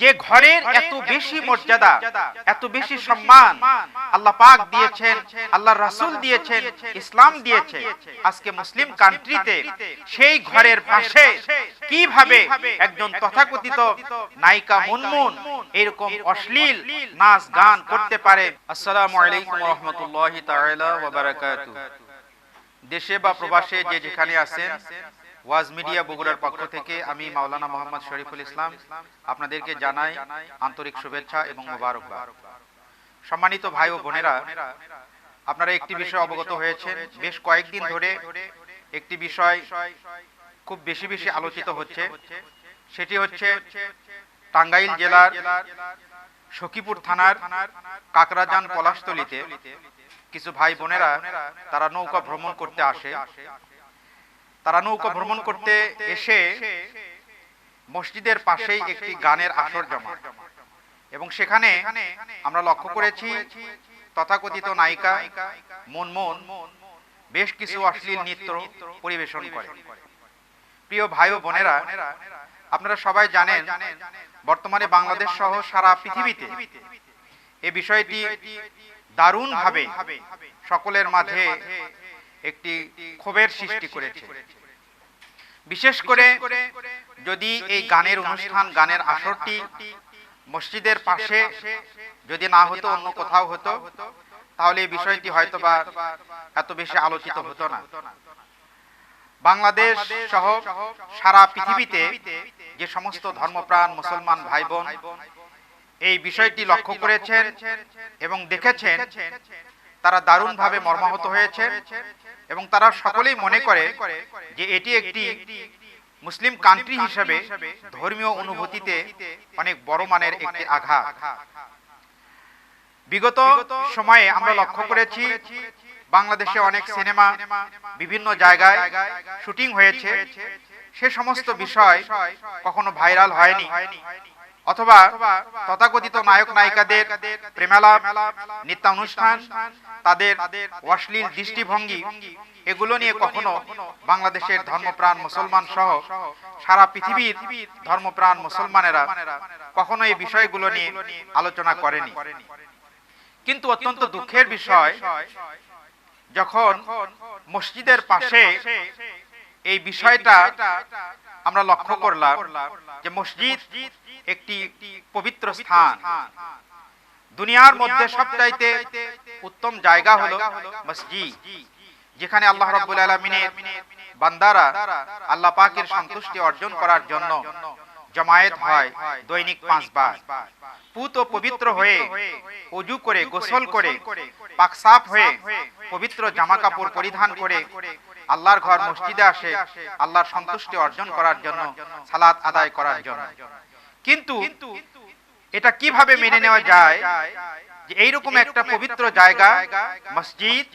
যে ঘরের এত বেশি মর্যাদা এত বেশি সম্মান আল্লাহ পাক দিয়েছেন আল্লাহ রাসূল দিয়েছেন ইসলাম দিয়েছে আজকে মুসলিম কান্ট্রিতে সেই ঘরের পাশে কীভাবে একজন তথাকথিত নায়িকা মুনমুন এরকম অশ্লীল নাচ গান করতে পারে। আসসালামু আলাইকুম রহমতুল্লাহি তাআলা ওয়া বারাকাতুহু। দেশে বা প্রবাসে যে যেখানে আছেন ওয়াজ মিডিয়া বগুড়ার পক্ষ থেকে আমি মাওলানা মোহাম্মদ শরীফুল ইসলাম আপনাদেরকে জানাই আন্তরিক শুভেচ্ছা এবং মোবারকবাদ। সম্মানিত ভাই ও বোনেরা আপনারা একটি বিষয় অবগত হয়েছেন। বেশ কয়েকদিন ধরে একটি বিষয় খুব বেশি বেশি আলোচিত হচ্ছে। সেটি হচ্ছে টাঙ্গাইল জেলার সখীপুর থানার কাকরাজান পলাশতলিতে কিছু ভাই বোনেরা তারা নৌকা ভ্রমণ করতে আসে। তারা নৌকা ভ্রমণ করতে এসে মসজিদের পাশেই একটি গানের আসর জমা। এবং সেখানে আমরা লক্ষ্য করেছি তথাকথিত নায়িকা মনমোন বেশ কিছু অশ্লীল নৃত্য পরিবেশন করে। প্রিয় ভাই ও বোনেরা আপনারা সবাই জানেন বর্তমানে বাংলাদেশ সহ সারা পৃথিবীতে এ বিষয়টি দারুণভাবে সকলের মাঝে একটি ক্ষোভের সৃষ্টি করেছে। বিশেষ করে যদি এই গানের অনুষ্ঠান, গানের আসরটি মসজিদের পাশে যদি না হতো, অন্য কোথাও হতো, তাহলে এই বিষয়টি হয়তো বা এত বেশি আলোচিত হতো না। বাংলাদেশ সহ সারা পৃথিবীতে যে সমস্ত ধর্মপ্রাণ মুসলমান ভাই বোন এই বিষয়টি লক্ষ্য করেছেন এবং দেখেছেন তারা দারুণভাবে মর্মাহত হয়েছে এবং তারা সকলেই মনে করে যে এটি একটি মুসলিম কান্ট্রি হিসেবে ধর্মীয় অনুভূতিতে অনেক বড় মানের একটি আঘাত। বিগত সময়ে আমরা লক্ষ্য করেছি বাংলাদেশে অনেক সিনেমা বিভিন্ন জায়গায় শুটিং হয়েছে। সে সমস্ত বিষয় কখনো ভাইরাল হয়নি। অথবা তথাকথিত নায়ক নায়িকাদের প্রেমালাপ, নৃত্যানুষ্ঠান, তাদের অশ্লীল দৃষ্টিভঙ্গি, এগুলো নিয়ে কখনো বাংলাদেশের ধর্মপ্রাণ মুসলমান সহ সারা পৃথিবীর ধর্মপ্রাণ মুসলমানেরা কখনো এই বিষয়গুলো নিয়ে আলোচনা করেনি। কিন্তু অত্যন্ত দুঃখের বিষয়, যখন মসজিদের পাশে এই বিষয়টা আমরা লক্ষ্য করলাম যে মসজিদ একটি পবিত্র স্থান। দুনিয়ার মধ্যে সবচাইতে উত্তম জায়গা হলো মসজিদ। যেখানে আল্লাহ রাব্বুল আলামিনের বান্দারা আল্লাহ পাকের সন্তুষ্টি অর্জন করার জন্য জমায়েত হয় দৈনিক পাঁচবার পুত ও পবিত্র হয়ে অজু করে গোসল করে পাকসাফ হয়ে পবিত্র জামা কাপড় পরিধান করে আল্লাহর ঘর মসজিদে আসে আল্লাহর সন্তুষ্টি অর্জন করার জন্য সালাত আদায় করার জন্য। কিন্তু এটা কীভাবে মেনে নেওয়া যায় যে এইরকম একটা পবিত্র জায়গা মসজিদ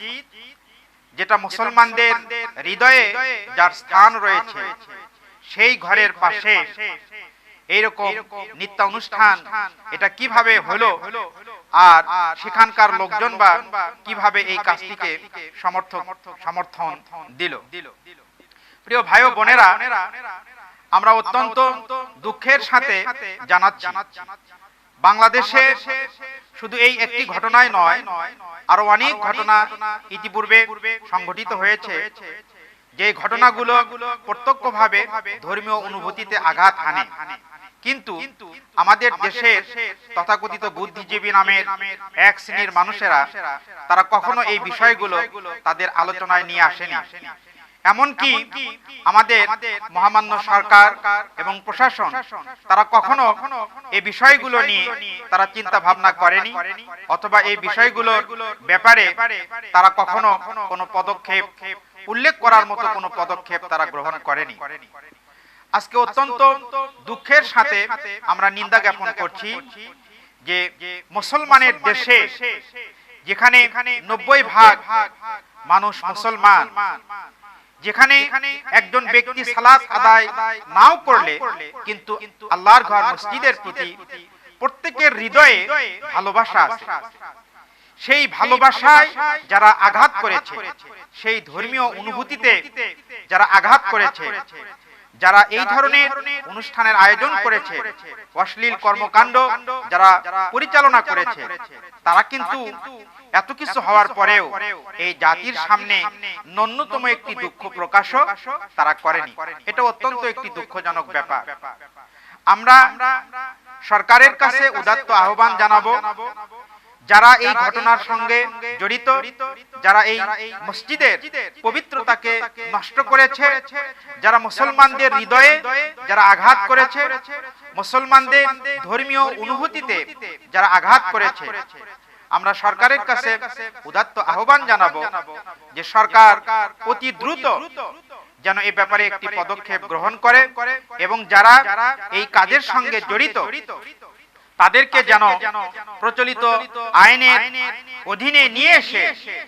যেটা মুসলমানদের হৃদয়ে যার স্থান রয়েছে সেই ঘরের পাশে এইরকম নিত্য অনুষ্ঠান এটা কীভাবে হলো? আর সেখানকার লোকজন বা কীভাবে এই কাজটিকে সমর্থন সমর্থন দিল? প্রিয় ভাই বোনেরা আমরা অত্যন্ত দুঃখের সাথে জানাচ্ছি। বাংলাদেশে শুধু এই একটি ঘটনায় নয়, আরও অনেক ঘটনা ইতিপূর্বে সংঘটিত হয়েছে। যে ঘটনাগুলো প্রত্যক্ষভাবে ধর্মীয় অনুভূতিতে আঘাত হানে। কিন্তু আমাদের দেশের তথাকথিত বুদ্ধিজীবী নামের এক শ্রেণির মানুষেরা, তারা কখনো এই বিষয়গুলো তাদের আলোচনায় নিয়ে আসেনি। এমনকি আমাদের মহামান্য সরকার এবং প্রশাসন, তারা কখনো এই বিষয়গুলো নিয়ে তারা চিন্তা ভাবনা করেনি, অথবা এই বিষয়গুলোর ব্যাপারে তারা কখনো কোনো পদক্ষেপ, উল্লেখ করার মতো কোনো পদক্ষেপ তারা গ্রহণ করেনি। আজকে অত্যন্ত দুঃখের সাথে আমরা নিন্দা জ্ঞাপন করছি যে মুসলমানের দেশে যেখানে নব্বই ভাগ মানুষ মুসলমান যেখানে একজন ব্যক্তি সালাত আদায় নাও করলে কিন্তু আল্লাহর ঘর মসজিদের প্রতি প্রত্যেকের হৃদয়ে ভালোবাসা আছে। সেই ভালোবাসায় যারা আঘাত করেছে সেই ধর্মীয় অনুভূতিতে যারা আঘাত করেছে যারা এই ধরনের অনুষ্ঠানের আয়োজন করেছে অশ্লীল কর্মকাণ্ড যারা পরিচালনা করেছে তারা কিন্তু এত কিছু হওয়ার পরেও এই জাতির সামনে ন্যূনতম একটি দুঃখ প্রকাশও তারা করেনি। এটা অত্যন্ত একটি দুঃখজনক ব্যাপার। আমরা সরকারের কাছে উদাত্ত আহ্বান জানাব, যারা এই ঘটনার সঙ্গে জড়িত, যারা এই মসজিদের পবিত্রতাকে নষ্ট করেছে, যারা মুসলমানদের হৃদয়ে যারা আঘাত করেছে, মুসলমানদের ধর্মীয় অনুভূতিতে যারা আঘাত করেছে আমরা সরকারের কাছে উদাত্ত আহ্বান জানাব যে সরকার অতি দ্রুত যেন এই ব্যাপারে একটি পদক্ষেপ গ্রহণ করে এবং যারা এই কাজের সঙ্গে জড়িত, তাদেরকে যেন প্রচলিত আইনের অধীনে নিয়ে এসে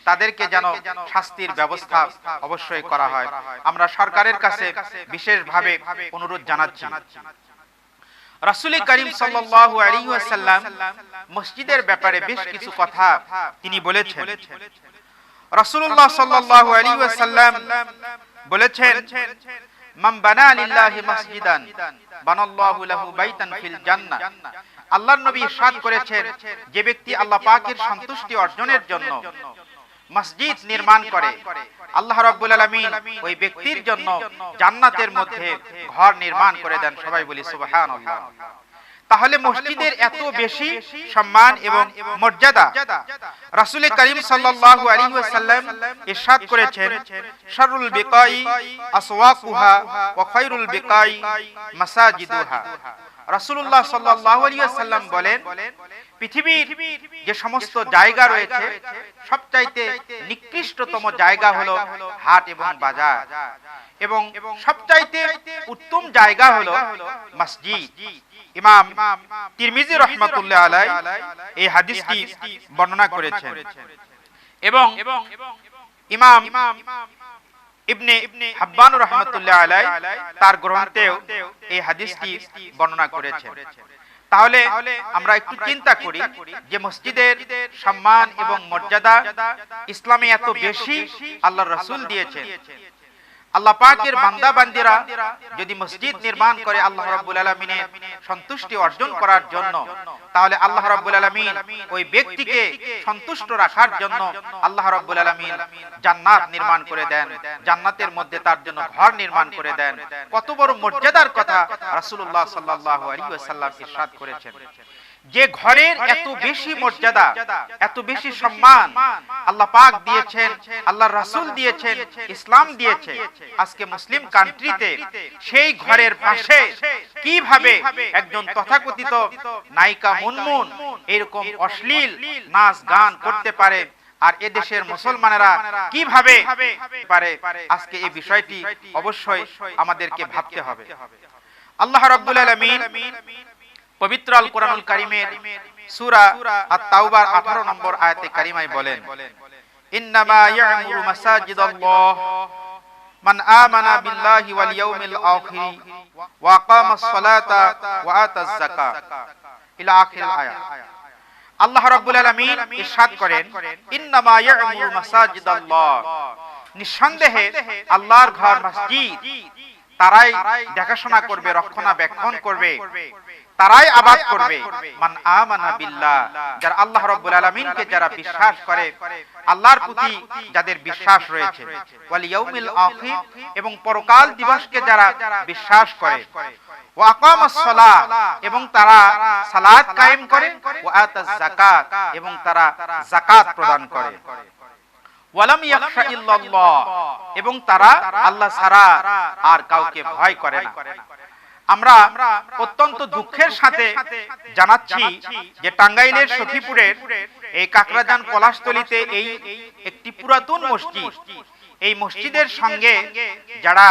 তাদেরকে যেন শাস্তির ব্যবস্থা অবশ্যই করা হয়। আমরা সরকারের কাছে বিশেষভাবে অনুরোধ জানাচ্ছি। রাসূল করিম ওয়াসাল্লাম মসজিদের ব্যাপারে বেশ কিছু কথা তিনি বলেছেন। রাসূলুল্লাহ সাল্লাল্লাহু আলাইহি ওয়াসাল্লাম বলেছেন মান বানা লিল্লাহি মসজিদান বানাল্লাহু লাহু বাইতান ফিল জান্নাহ। আল্লাহর নবী ইরশাদ করেছেন যে ব্যক্তি আল্লাহ পাকের সন্তুষ্টি অর্জনের জন্য। মসজিদ নির্মাণ করে। আল্লাহ রাব্বুল আলামিন ওই ব্যক্তির জন্য জান্নাতের মধ্যে ঘর নির্মাণ করে দেন। সবাই বলি সুবহানাল্লাহ। তাহলে মসজিদের এত বেশি সম্মান এবং মর্যাদা রাসূল করিম সাল্লাল্লাহু আলাইহি ওয়াসাল্লাম ইরশাদ করেছেন শারুল বিকাই আসওয়াকুহা ওয়া খায়রুল বিকাই মাসাজিদুহা। রাসূলুল্লাহ সাল্লাল্লাহু আলাইহি ওয়াসাল্লাম বলেন, পৃথিবীর যে সমস্ত জায়গা রয়েছে, সবচাইতে নিকৃষ্টতম জায়গা হলো হাট এবং বাজার। এবং সবচাইতে উত্তম জায়গা হলো মসজিদ। ইমাম তিরমিজি রহমাতুল্লাহ আলাই এই হাদিসটি বর্ণনা করেছেন। এবং ইমাম ইবনে হাব্বান রহমতুল্লাহ আলাই তার গ্রন্থেও এই হাদিসটি বর্ণনা করেছেন। তাহলে আমরা একটু চিন্তা করি যে মসজিদের সম্মান এবং মর্যাদা ইসলামে এত বেশি আল্লাহ রসুল দিয়েছেন। আল্লাহ পাকের বান্দা বান্দিরা যদি মসজিদ নির্মাণ করে আল্লাহ রাব্বুল আলামিনের সন্তুষ্টি অর্জন করার জন্য তাহলে আল্লাহ রাব্বুল আলামিন ওই ব্যক্তিকে সন্তুষ্ট রাখার জন্য আল্লাহ রাব্বুল আলামিন জান্নাত নির্মাণ করে দেন জান্নাতের মধ্যে তার জন্য ঘর নির্মাণ করে দেন। কত বড় মর্যাদার কথা রাসূলুল্লাহ সাল্লাল্লাহু আলাইহি ওয়াসাল্লাম ইরশাদ করেছেন। যে ঘরের এত বেশি মর্যাদা এত বেশি সম্মান আল্লাহ পাক দিয়েছেন আল্লাহ রাসূল দিয়েছেন ইসলাম দিয়েছে আজকে মুসলিম কান্ট্রিতে সেই ঘরের পাশে কীভাবে একজন তথাকথিত নায়িকা মুনমুন এরকম অশ্লীল নাচ গান করতে পারে। আর এদেশের মুসলমানেরা কীভাবে পারে? আজকে এই বিষয়টি অবশ্যই আমাদেরকে ভাবতে হবে। আল্লাহ রাব্বুল আলামিন পবিত্র আল কোরআনুল কারিমের সূরা আত-তাওবার 18 নম্বর আয়াতে কারিমায় বলেন, ইন্নামা ইয়ামুরু মাসাজিদাল্লাহ মান আমানা বিল্লাহি ওয়াল ইয়াউমিল আখির ওয়া আকামাস সালাতা ওয়া আতাজ যাকাত। ইলা আখির আয়াত। আল্লাহ রাব্বুল আলামিন ইরশাদ করেন, ইন্নামা ইয়ামুরু মাসাজিদাল্লাহ। নিঃসন্দেহে আল্লাহর ঘর মসজিদ তারাই দেখাশোনা করবে রক্ষণাবেক্ষণ করবে। তারাই আবাদ করবে। মান আমানা বিল্লাহ। যারা আল্লাহ রাব্বুল আলামিনকে যারা বিশ্বাস করে আল্লাহর প্রতি যাদের বিশ্বাস রয়েছে। ওয়াল ইয়াউমিল আখির এবং পরকাল দিবসকে যারা বিশ্বাস করে। ওয়া আকামাস সালাহ এবং তারা সালাত কায়েম করে। ওয়া আতাজ যাকাত এবং তারা যাকাত প্রদান করে। ওয়ালাম এবং তারা আল্লাহ ছাড়া আর কাউকে ভয় করে না। আমরা অত্যন্ত দুঃখের সাথে জানাচ্ছি যে টাঙ্গাইলের সখীপুরের এই কাকরাজান পলাশতলিতে এই একটি পুরাতন মসজিদ এই মসজিদের সঙ্গে যারা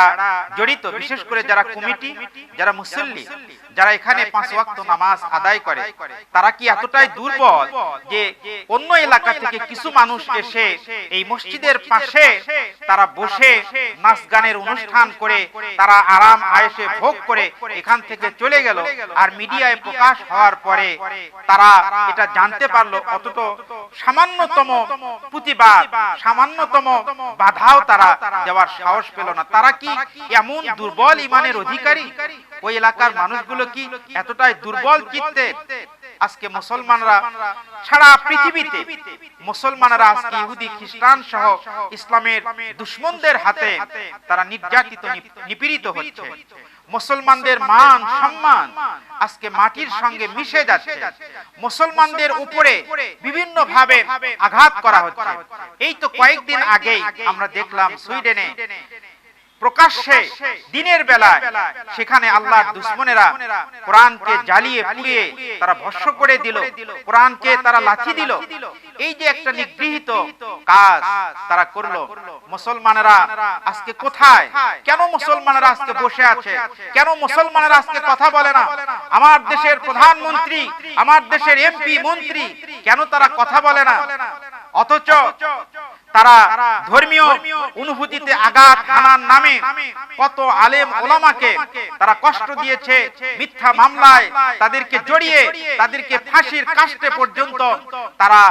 জড়িত বিশেষ করে যারা কমিটি যারা মুসল্লি যারা এখানে পাঁচ ওয়াক্ত নামাজ আদায় করে তারা কি এতটাই দুর্বল যে অন্য এলাকা থেকে কিছু মানুষ এসে এই মসজিদের পাশে তারা বসে নাচ গানের অনুষ্ঠান করে তারা আরাম আয়েসে ভোগ করে এখান থেকে চলে গেল। আর মিডিয়ায় প্রকাশ হওয়ার পরে তারা এটা জানতে পারল অথচ সামান্যতম প্রতিবাদ। সামান্যতম বাধাও তারা যাওয়ার সাহস পেল না। তারা কি এমন দুর্বল ইমানের অধিকারী? ওই এলাকার মানুষগুলো কি এতটাই দুর্বল চিত্তে? আজকে মুসলমানরা সারা পৃথিবীতে মুসলমানরা আজকে ইহুদি, খ্রিস্টান সহ ইসলামের দুশ্মনদের হাতে তারা নির্যাতিত, নিপীড়িত হচ্ছে। মুসলমানদের মান, সম্মান আজকে মাটির সঙ্গে মিশে যাচ্ছে। মুসলমানদের উপরে বিভিন্ন ভাবে আঘাত করা হচ্ছে। এই তো কয়েকদিন আগেই আমরা দেখলাম সুইডেনে প্রকাশ্যে দিনের বেলায় সেখানে আল্লাহর দুশ্মনেরা কোরআনকে জ্বালিয়ে পুড়িয়ে তারা ভস্য করে দিল কোরআনকে তারা লাথি দিল। এই যে একটা নিগৃহীত কাজ তারা করল মুসলমানেরা আজকে কোথায়? কেন মুসলমানেরা আজকে বসে আছে? কেন মুসলমানেরা আজকে কথা বলে না? আমার দেশের প্রধানমন্ত্রী আমার দেশের এমপি মন্ত্রী কেন তারা কথা বলে না? অথচ তারা ধর্মীয় অনুভূতিতে আঘাত হানার নামে কত আলেম ওলামাকে তারা কষ্ট দিয়েছে, মিথ্যা মামলায় তাদেরকে জড়িয়ে, তাদেরকে ফাঁসির কাস্টে পর্যন্ত তারা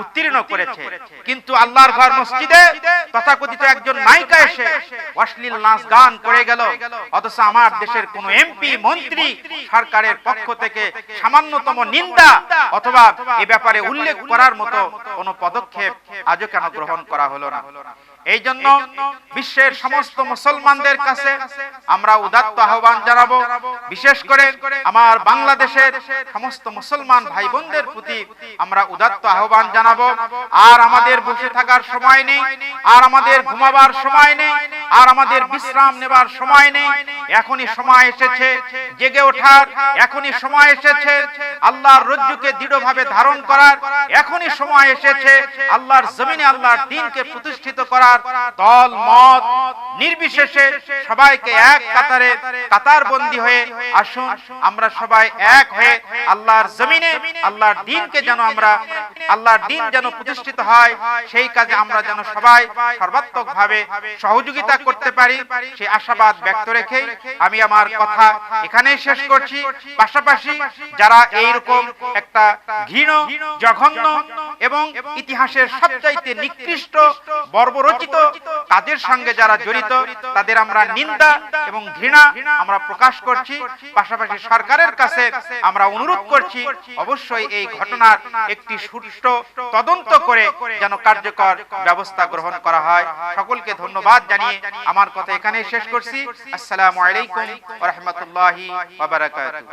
উত্তীর্ণ করেছে। কিন্তু আল্লাহর ঘর মসজিদে তথাকথিত একজন নায়িকা এসে অশ্লীল নাচ গান করে গেল। অথচ আমার দেশের কোন এমপি, মন্ত্রী সরকারের পক্ষ থেকে সামান্যতম নিন্দা অথবা এ ব্যাপারে উল্লেখ করার মতো কোনো পদক্ষেপ আজও কেন গ্রহণ করা হলো না। এই জন্য বিশ্বের সমস্ত মুসলমানদের কাছে আমরা উদাত্ত আহ্বান জানাব বিশেষ করে আমার বাংলাদেশের সমস্ত মুসলমান ভাই বোনদের প্রতি আমরা উদাত্ত আহ্বান জানাব আর আমাদের বসে থাকার সময় নেই আর আমাদের ঘুমাবার সময় নেই আর আমাদের বিশ্রাম নেবার সময় নেই এখনই সময় এসেছে, জেগে ওঠার, এখনই সময় এসেছে, আল্লাহর রজ্জুকে দৃঢ়ভাবে ধারণ করার, এখনই সময় এসেছে, আল্লাহর জমিনে আল্লাহর দিনকে প্রতিষ্ঠিত করার, দল, মত, নির্বিশেষে সবাইকে এক কাতারে কাতার বন্দী হয়ে আসুন, আমরা সবাই এক হয়ে আল্লাহর জমিনে আল্লাহর দিনকে যেন আমরা, আল্লাহর দিন যেন প্রতিষ্ঠিত হয়, সেই কাজে আমরা যেন সবাই সর্বাত্মক ভাবে সহযোগিতা করতে পারি, সেই আশাবাদ ব্যক্ত রেখে আমি আমার কথা এখানেই শেষ করছি। পাশাপাশি যারা এইরকম একটা ঘৃণ, জঘন্য এবং ইতিহাসের সবচাইতে নিকৃষ্ট, বর্বরচিত তাদের সঙ্গে যারা জড়িত, তাদের আমরা নিন্দা এবং ঘৃণা আমরা প্রকাশ করছি। পাশাপাশি সরকারের কাছে আমরা অনুরোধ করছি, অবশ্যই এই ঘটনার একটি সুষ্ঠু তদন্ত করে যেন কার্যকর ব্যবস্থা গ্রহণ করা হয়। সকলকে ধন্যবাদ জানিয়ে আমার কথা এখানেই শেষ করছি। আসসালামু আলাইকুম ওয়া রাহমাতুল্লাহি ওয়া বারাকাতুহু